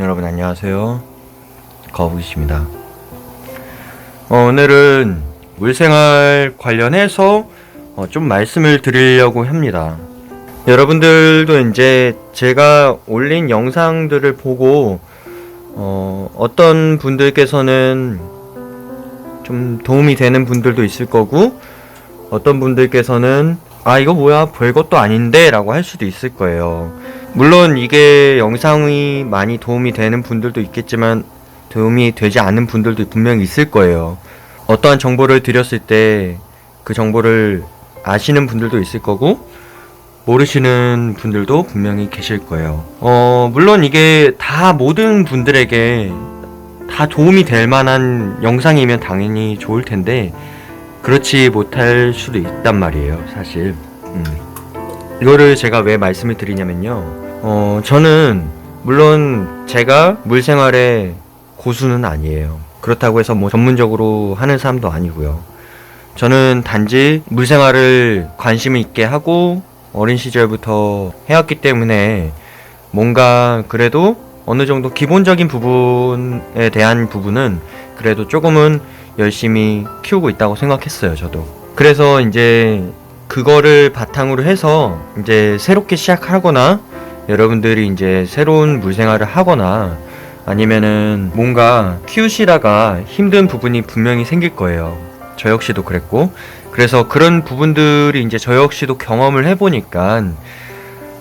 여러분 안녕하세요. 거북이십니다. 어, 오늘은 물생활 관련해서 어, 좀 말씀을 드리려고 합니다. 여러분들도 이제 제가 올린 영상들을 보고 어, 어떤 분들께서는 좀 도움이 되는 분들도 있을 거고 어떤 분들께서는 아 이거 뭐야 별것도 아닌데 라고 할 수도 있을 거예요 물론 이게 영상이 많이 도움이 되는 분들도 있겠지만 도움이 되지 않는 분들도 분명히 있을 거예요 어떠한 정보를 드렸을 때 그 정보를 아시는 분들도 있을 거고 모르시는 분들도 분명히 계실 거예요 어 물론 이게 다 모든 분들에게 다 도움이 될 만한 영상이면 당연히 좋을 텐데 그렇지 못할 수도 있단 말이에요, 사실. 음. 이거를 제가 왜 말씀을 드리냐면요. 어, 저는 물론 제가 물 생활의 고수는 아니에요. 그렇다고 해서 뭐 전문적으로 하는 사람도 아니고요. 저는 단지 물 생활을 관심 있게 하고 어린 시절부터 해왔기 때문에 뭔가 그래도 어느 정도 기본적인 부분에 대한 부분은 그래도 조금은 열심히 키우고 있다고 생각했어요, 저도. 그래서 이제 그거를 바탕으로 해서 이제 새롭게 시작하거나 여러분들이 이제 새로운 물생활을 하거나 아니면은 뭔가 키우시다가 힘든 부분이 분명히 생길 거예요. 저 역시도 그랬고. 그래서 그런 부분들이 이제 저 역시도 경험을 해보니까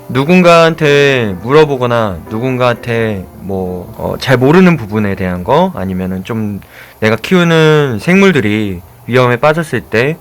누군가한테 물어보거나 누군가한테 뭐잘 모르는 부분에 대한 거 아니면은 좀 내가 키우는 생물들이 위험에 빠졌을 때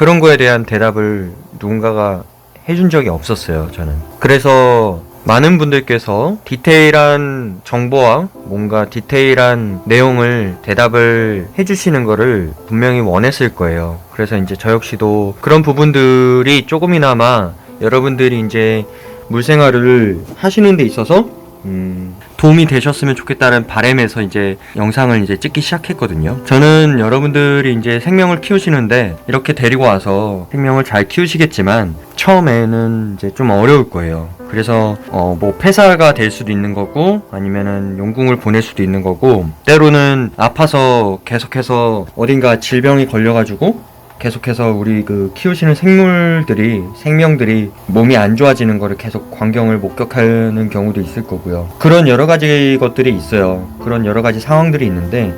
그런 거에 대한 대답을 누군가가 해준 적이 없었어요 저는. 그래서 많은 분들께서 디테일한 정보와 뭔가 디테일한 내용을 대답을 해주시는 거를 분명히 원했을 거예요. 그래서 이제 저 역시도 그런 부분들이 조금이나마 여러분들이 이제 물생활을 하시는 데 있어서 음, 도움이 되셨으면 좋겠다는 바람에서 이제 영상을 이제 찍기 시작했거든요. 저는 여러분들이 이제 생명을 키우시는데 이렇게 데리고 와서 생명을 잘 키우시겠지만 처음에는 이제 좀 어려울 거예요. 그래서 어 뭐 폐사가 될 수도 있는 거고 아니면은 용궁을 보낼 수도 있는 거고 때로는 아파서 계속해서 어딘가 질병이 걸려가지고 계속해서 우리 그 키우시는 생물들이 생명들이 몸이 안 좋아지는 거를 계속 광경을 목격하는 경우도 있을 거고요. 그런 여러 가지 것들이 있어요. 그런 여러 가지 상황들이 있는데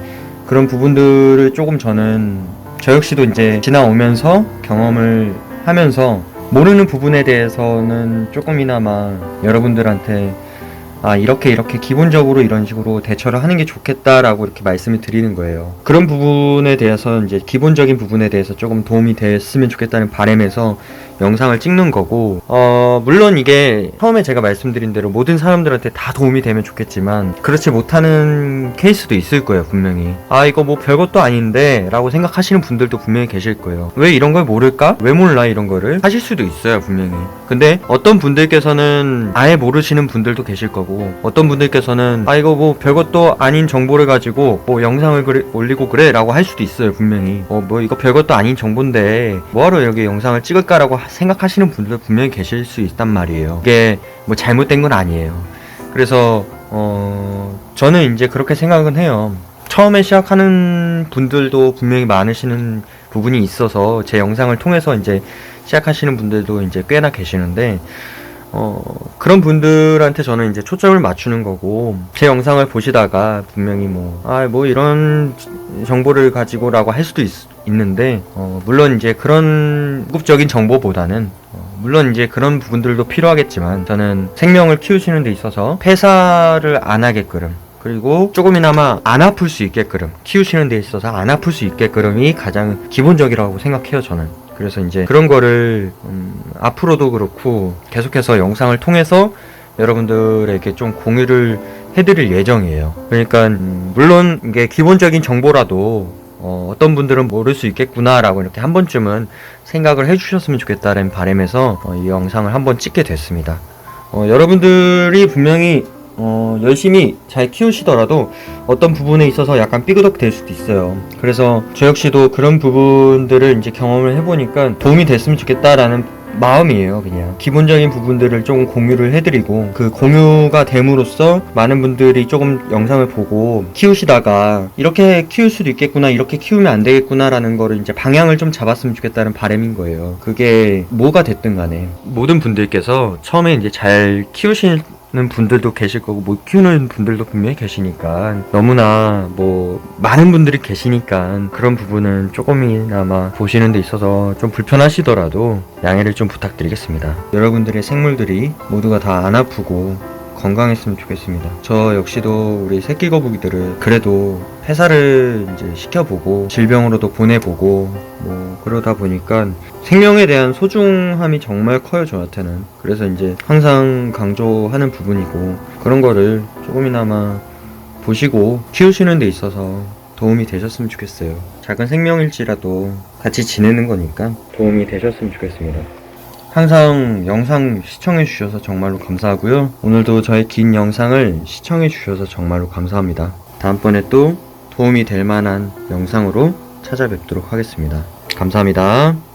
그런 부분들을 조금 저는 저 역시도 이제 지나오면서 경험을 하면서 모르는 부분에 대해서는 조금이나마 여러분들한테 아 이렇게 이렇게 기본적으로 이런 식으로 대처를 하는 게 좋겠다라고 이렇게 말씀을 드리는 거예요. 그런 부분에 대해서 이제 기본적인 부분에 대해서 조금 도움이 됐으면 좋겠다는 바람에서 영상을 찍는 거고 어 물론 이게 처음에 제가 말씀드린 대로 모든 사람들한테 다 도움이 되면 좋겠지만 그렇지 못하는 케이스도 있을 거예요 분명히. 아 이거 뭐 별것도 아닌데 라고 생각하시는 분들도 분명히 계실 거예요. 왜 이런 걸 모를까? 왜 몰라 이런 거를? 하실 수도 있어요 분명히. 근데 어떤 분들께서는 아예 모르시는 분들도 계실 거고 어떤 분들께서는 아 이거 뭐 별것도 아닌 정보를 가지고 뭐 영상을 그래, 올리고 그래 라고 할 수도 있어요 분명히. 어 뭐 이거 별것도 아닌 정보인데 뭐하러 여기 영상을 찍을까라고 하- 생각하시는 분들도 분명히 계실 수 있단 말이에요. 이게 뭐 잘못된 건 아니에요. 그래서 어 저는 이제 그렇게 생각은 해요. 처음에 시작하는 분들도 분명히 많으시는 부분이 있어서 제 영상을 통해서 이제 시작하시는 분들도 이제 꽤나 계시는데 어, 그런 분들한테 저는 이제 초점을 맞추는 거고, 제 영상을 보시다가 분명히 뭐, 아, 뭐 이런 정보를 가지고라고 할 수도 있, 있는데, 어, 물론 이제 그런 궁극적인 정보보다는, 어, 물론 이제 그런 부분들도 필요하겠지만, 저는 생명을 키우시는 데 있어서 폐사를 안 하게끔, 그리고 조금이나마 안 아플 수 있게끔, 키우시는 데 있어서 안 아플 수 있게끔이 가장 기본적이라고 생각해요, 저는. 그래서 이제 그런 거를 음, 앞으로도 그렇고 계속해서 영상을 통해서 여러분들에게 좀 공유를 해드릴 예정이에요. 그러니까 음, 물론 이게 기본적인 정보라도 어, 떤 분들은 모를 수 있겠구나라고 이렇게 한 번쯤은 생각을 해주셨으면 좋겠다는 바람에서 어, 이 영상을 한번 찍게 됐습니다. 어, 여러분들이 분명히 어, 열심히 잘 키우시더라도 어떤 부분에 있어서 약간 삐그덕 될 수도 있어요. 그래서 저 역시도 그런 부분들을 이제 경험을 해보니까 도움이 됐으면 좋겠다라는 마음이에요, 그냥. 기본적인 부분들을 조금 공유를 해드리고, 그 공유가 됨으로써 많은 분들이 조금 영상을 보고 키우시다가, 이렇게 키울 수도 있겠구나, 이렇게 키우면 안 되겠구나 라는 거를 이제 방향을 좀 잡았으면 좋겠다는 바람인 거예요. 그게 뭐가 됐든 간에. 모든 분들께서 처음에 이제 잘 키우시 는 분들도 계실 거고 못 키우는 분들도 분명히 계시니까 너무나 뭐 많은 분들이 계시니까 그런 부분은 조금이나마 보시는 데 있어서 좀 불편하시더라도 양해를 좀 부탁드리겠습니다. 여러분들의 생물들이 모두가 다 안 아프고 건강했으면 좋겠습니다. 저 역시도 우리 새끼 거북이들을 그래도 회사를 이제 시켜보고 질병으로도 보내보고 뭐 그러다 보니까 생명에 대한 소중함이 정말 커요 저한테는. 그래서 이제 항상 강조하는 부분이고 그런 거를 조금이나마 보시고 키우시는 데 있어서 도움이 되셨으면 좋겠어요. 작은 생명일지라도 같이 지내는 거니까 도움이 되셨으면 좋겠습니다. 항상 영상 시청해 주셔서 정말로 감사하고요. 오늘도 저의 긴 영상을 시청해 주셔서 정말로 감사합니다. 다음번에 또 도움이 될 만한 영상으로 찾아뵙도록 하겠습니다. 감사합니다.